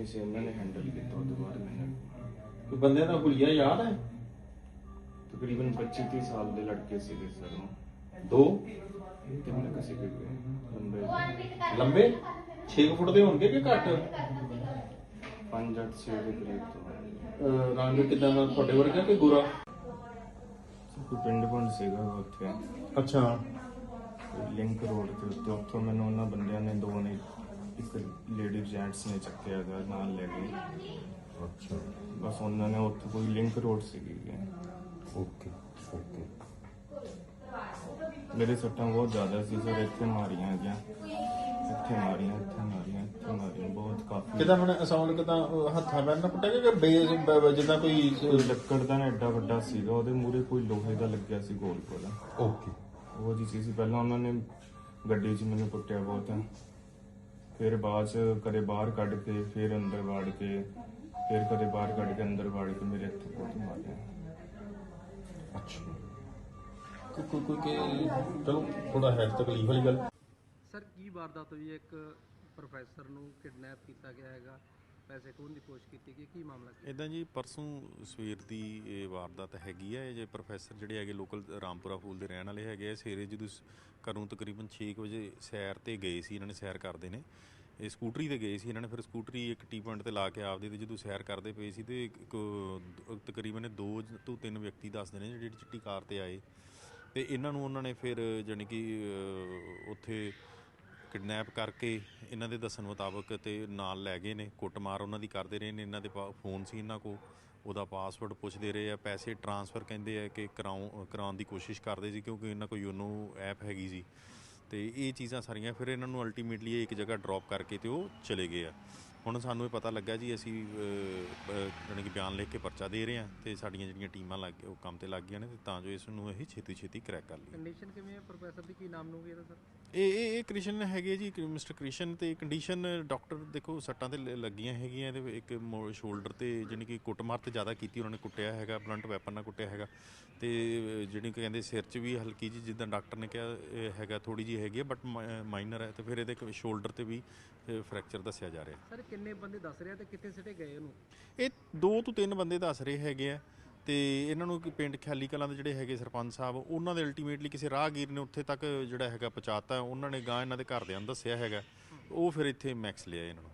ਨਹੀਂ ਸੀ ਇਹਨਾਂ ਨੇ ਹੈਂਡਲ ਕੀਤਾ ਉਹਦੇ ਬਾਅਦ ਮੈਨੂੰ ਕੋਈ ਬੰਦੇ ਦਾ ਹੁਲੀਆ ਯਾਦ ਹੈ? ਤਕਰੀਬਨ 25 30 ਸਾਲ ਦੇ ਲੜਕੇ ਸੀਗੇ ਸਰ ਉਹ। ਦੋ? ਕਿੰਨੇ ਕੁ ਸੀਗੇ ਲੰਬੇ। ਲੰਬੇ? 6 ਫੁੱਟ ਦੇ ਹੋਣਗੇ ਕਿ ਘੱਟ? 5 8 6 ਦੇ ਕਰੀਬ ਤੋਂ। ਰੰਗ ਕਿਦਾਂ ਦਾ? ਤੁਹਾਡੇ ਵਰਗਾ ਕਿ ਗੋਰਾ? ਕੋਈ ਪਿੰਡ ਪੁੰਡ ਸੀਗਾ ਉੱਥੇ। ਅੱਛਾ। ਲਿੰਕ ਰੋਡ ਤੇ ਉੱਤੇ। ਉੱਥੋਂ ਮੈਨੂੰ ਉਹਨਾਂ ਬੰਦਿਆਂ ਨੇ ਦੋ ਨੇ ਇੱਕ ਲੇਡੀ ਜੈਂਟਸ ਨੇ ਚੱਕਿਆ ਗਾ ਨਾਲ ਲੈ ਗਏ। ਅੱਛਾ। ਬਸ ਉਹਨਾਂ ਨੇ ਉੱਥੇ ਕੋਈ ਲਿੰਕ ਰੋਡ ਸੀਗੀ। Okay okay. ਮੇਰੇ ਸੱਟਾਂ ਬਹੁਤ ਜ਼ਿਆਦਾ ਸੀ ਸਰ ਇੱਥੇ ਮਾਰੀਆਂ ਗਿਆ ਇੱਥੇ ਮਾਰੀਆਂ ਇੱਥੇ ਮਾਰੀਆਂ ਇੱਥੇ ਮਾਰੀਆਂ ਬਹੁਤ ਕਾਫੀ। ਕਿਦਾਂ ਹੁਣ ਅਸਾਉਂਡ ਕਿਦਾਂ ਹੱਥਾਂ ਪੈਰ ਨਾਲ ਪੁੱਟਿਆ ਕਿ ਬੇਸ ਬ- ਜਿੱਦਾਂ ਕੋਈ ਕੋਈ ਲੱਕੜ ਦਾ ਨਾ ਐਡਾ ਵੱਡਾ ਸੀਗਾ ਉਹਦੇ ਮੂਰੇ ਕੋਈ ਲੋਹੇ ਦਾ ਲੱਗਿਆ ਸੀ ਗੋਲ ਗੋਲ। ਓਕੇ। ਉਹ ਜੀ ਚੀਜ਼ ਸੀ ਪਹਿਲਾਂ ਉਹਨਾਂ ਨੇ ਗੱਡੀ 'ਚ ਮੈਨੂੰ ਕੁੱਟਿਆ ਬਹੁਤ। ਫਿਰ ਬਾਅਦ 'ਚ ਕਦੇ ਬਾਹਰ ਕੱਢ ਕੇ ਫਿਰ ਅੰਦਰ ਵਾੜ ਕੇ ਫਿਰ ਕਦੇ ਬਾਹਰ ਕੱਢ ਕੇ ਅੰਦਰ ਵਾੜ ਕੇ ਮੇਰੇ ਇੱਥੇ ਬਹੁਤ ਮਾਰਿਆ। ਅੱਛਾ। ਕੋਈ ਕੋਈ ਕਿ- ਚਲੋ ਥੋੜਾ ਹੈ ਤਕਲੀਫ ਵਾਲੀ ਗੱਲ। ਸਰ ਕੀ ਵਾਰਦਾਤ ਹੋਈ ਹੈ? ਇੱਕ ਪ੍ਰੋਫੈਸਰ ਨੂੰ ਕਿਡਨੈਪ ਕੀਤਾ ਗਿਆ ਹੈਗਾ। ਪੈਸੇ ਖੋਹਣ ਦੀ ਕੋਸ਼ਿਸ਼ ਕੀਤੀ ਗਈ? ਕੀ ਮਾਮਲਾ ਕੀ ਇਦਾਂ ਜੀ ਪਰਸੋਂ ਸਵੇਰ ਦੀ ਇਹ ਵਾਰਦਾਤ ਹੈਗੀ ਆ। ਇਹ ਜੇ ਪ੍ਰੋਫੈਸਰ ਜਿਹੜੇ ਹੈਗੇ ਲੋਕਲ ਰਾਮਪੁਰਾ ਫੂਲ ਦੇ ਰਹਿਣ ਵਾਲੇ ਹੈਗੇ ਆ ਸਵੇਰੇ ਜਦੋਂ ਸ- ਘਰੋਂ ਤਕਰੀਬਨ 6 ਵਜੇ ਸੈਰ ਤੇ ਗਏ ਸੀ ਇਹਨਾਂ ਨੇ ਸੈਰ ਕਰਦੇ ਨੇ। ਇਹ ਸਕੂਟਰੀ ਤੇ ਗਏ ਸੀ ਇਹਨਾਂ ਨੇ, ਫਿਰ ਸਕੂਟਰੀ ਇੱਕ ਟੀ ਪੁਆਇੰਟ ਤੇ ਲਾ ਕੇ ਆਪਦੇ ਤੇ ਜਦੋਂ ਸੈਰ ਕਰਦੇ ਪਏ ਸੀ ਤੇ ਇੱਕ- ਤਕਰੀਬਨ ਦੋ ਤੋਂ ਤਿੰਨ ਵਿਅਕਤੀ ਦੱਸਦੇ ਨੇ ਜਿਹੜੇ ਚਿੱਟੀ ਕਾਰ ਤੇ ਆਏ। ਤੇ ਇਹਨਾਂ ਨੂੰ ਉਹਨਾਂ ਨੇ ਫਿਰ ਜਾਣੀ ਕਿ ਉੱਥੇ ਕਿਡਨੈਪ ਕਰਕੇ ਇਹਨਾਂ ਦੇ ਦੱਸਣ ਮੁਤਾਬਕ ਤੇ ਨਾਲ ਲੈ ਗਏ ਨੇ, ਕੁੱਟਮਾਰ ਉਹਨਾਂ ਦੀ ਕਰਦੇ ਰਹੇ ਨੇ, ਇਹਨਾਂ ਦੇ ਪਾ- ਫੋਨ ਸੀ ਇਹਨਾਂ ਕੋ ਉਹਦਾ ਪਾਸਵਰਡ ਪੁੱਛਦੇ ਰਹੇ ਆ, ਪੈਸੇ ਟ੍ਰਾਂਸਫਰ ਕਹਿੰਦੇ ਆ ਕਿ ਕਰਾਉ, ਕਰਾਉਣ ਦੀ ਕੋਸ਼ਿਸ਼ ਕਰਦੇ ਸੀ ਕਿਉਂਕਿ ਇਹਨਾਂ ਕੋਲ ਯੋਨੋ ਐਪ ਹੈਗੀ ਸੀ। ਤੇ ਇਹ ਚੀਜ਼ਾਂ ਸਾਰੀਆਂ ਫਿਰ ਇਹਨਾਂ ਨੂੰ ਅਲਟੀਮੇਟਲੀ ਇੱਕ ਜਗ੍ਹਾ ਡ੍ਰੌਪ ਕਰਕੇ ਤੇ ਉਹ ਚਲੇ ਗਏ ਆ। ਹੁਣ ਸਾਨੂੰ ਇਹ ਪਤਾ ਲੱਗਾ ਜੀ ਅਸੀਂ ਅਹ, ਕਿ ਬਿਆਨ ਲਿਖ ਕੇ ਪਰਚਾ ਦੇ ਰਹੇ ਹਾਂ ਤੇ ਸਾਡੀਆਂ ਜਿਹੜੀਆਂ ਟੀਮਾਂ ਲੱਗ ਉਹ ਕੰਮ ਤੇ ਲੱਗ ਗਈਆਂ ਨੇ ਤੇ ਤਾਂ ਜੋ ਇਸ ਨੂੰ ਇਹ ਛੇਤੀ ਛੇਤੀ ਕਰੈਕ ਕਰ ਲਈਏ। ਕੰਡੀਸ਼ਨ ਕਿਵੇਂ ਹੈ? ਪ੍ਰੋਫੈਸਰ ਦੀ ਕੀ ਨਾਮ ਨੂੰ ਇਹਦਾ ਸਰ? ਇਹ ਇਹ ਇਹ ਕ੍ਰਿਸ਼ਨ ਹੈਗੇ ਜੀ ਮਿਸਟਰ ਕ੍ਰਿਸ਼ਨ ਤੇ ਕੰਡੀਸ਼ਨ ਡਾਕਟਰ ਦੇਖੋ ਸੱਟਾਂ ਤੇ ਲੱਗੀਆਂ ਹੈਗੀਆਂ ਇਹਦੇ ਇੱਕ ਸ਼ੋਲਡਰ ਤੇ ਜਾਣੀ ਕਿ ਕੁੱਟਮਾਰ ਤੇ ਜ਼ਿਆਦਾ ਕੀਤੀ ਉਹਨਾਂ ਨੇ ਕੁੱਟਿਆ ਹੈਗਾ ਬਲੰਟ ਵੈਪਨ ਨਾਲ ਕੁੱਟਿਆ ਹੈਗਾ ਤੇ ਜਿਹੜੀ ਕਿ ਕਹਿੰਦੇ ਸਿਰ 'ਚ ਵੀ ਹਲਕੀ ਜੀ ਜਿੱਦਾਂ ਡਾਕਟਰ ਨੇ ਕਿਹਾ ਹੈਗਾ ਥੋੜੀ ਜੀ ਹੈਗੀ ਬਟ ਮਾਈਨਰ ਹੈ ਤੇ ਫਿਰ ਇਹਦੇ ਸ਼ੋਲਡਰ ਤੇ ਵੀ ਫ੍ਰੈਕਚਰ ਦੱਸਿਆ ਜਾ ਰਿਹਾ। ਸਰ ਕਿੰਨੇ ਬੰਦੇ ਦੱਸ ਰਹੇ ਆ ਤੇ ਕਿੱਥੇ ਸਿੱਟੇ ਗਏ ਉਹਨੂੰ? ਇਹ ਦੋ ਤੋਂ ਤਿੰਨ ਬੰਦੇ ਦੱਸ ਰਹੇ ਹੈਗੇ ਆ। ਤੇ ਇਹਨਾਂ ਨੂੰ ਕਿ ਪਿੰਡ ਖਿਆਲੀ ਕਲਾਂ ਦੇ ਜਿਹੜੇ ਹੈਗੇ ਸਰਪੰਚ ਸਾਹਿਬ, ਉਹਨਾਂ ਦੇ ਅਲਟੀਮੇਟਲੀ ਕਿਸੇ ਰਾਹਗੀਰ ਨੇ ਉੱਥੇ ਤੱਕ ਜਿਹੜਾ ਹੈਗਾ ਪਹੁੰਚਾਤਾ, ਉਹਨਾਂ ਨੇ ਗਾਂ ਇਹਨਾਂ ਦੇ ਘਰਦਿਆਂ ਨੂੰ ਦੱਸਿਆ ਹੈਗਾ। ਉਹ ਫਿਰ ਇੱਥੇ ਮੈਕਸ ਲਿਆ ਇਹਨਾਂ ਨੂੰ।